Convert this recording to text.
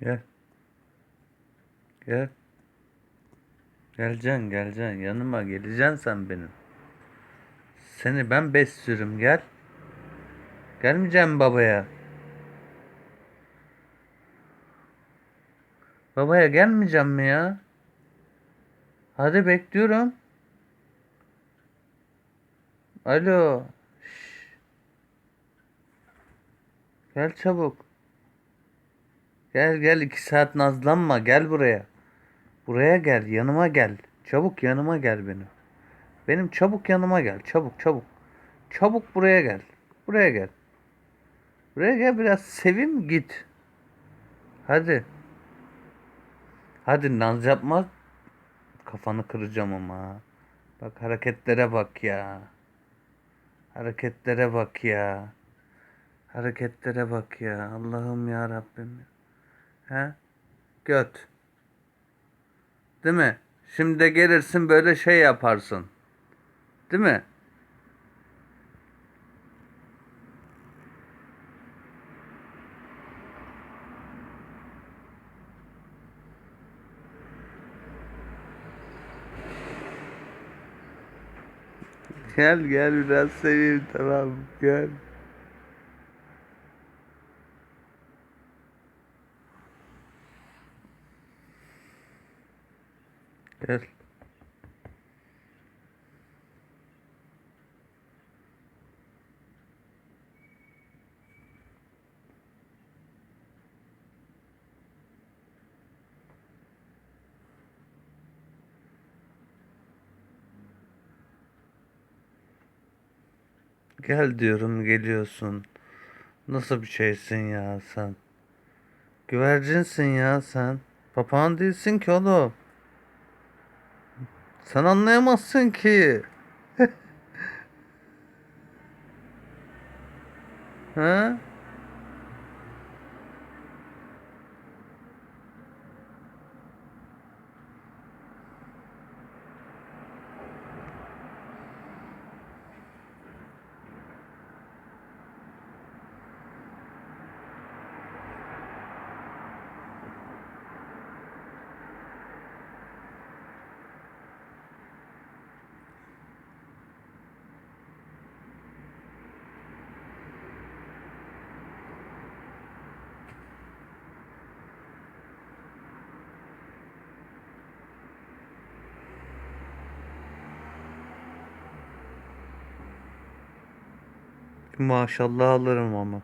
Gel. Gel. Geleceksin geleceksin yanıma geleceksin sen benim. Seni ben besliyorum gel. Gelmeyeceğim babaya. Babaya gelmeyeceğim mi ya? Hadi bekliyorum. Alo. Şş. Gel çabuk. Gel gel iki saat nazlanma gel buraya. Buraya gel yanıma gel. Çabuk yanıma gel benim. Benim çabuk yanıma gel. Çabuk çabuk. Çabuk buraya gel. Buraya gel. Buraya gel biraz sevim git. Hadi. Hadi naz yapma. Kafanı kıracağım ama. Bak hareketlere bak ya. Hareketlere bak ya. Hareketlere bak ya. Allah'ım ya Rabbim. He? Göt. Değil mi? Şimdi de gelirsin böyle şey yaparsın. Değil mi? Gel gel biraz seveyim tamam gel. Gel. Gel diyorum geliyorsun. Nasıl bir şeysin ya sen? Güvercinsin ya sen. Papağan değilsin ki oğlum. Sen anlayamazsın ki. ha? Maşallah alırım ama.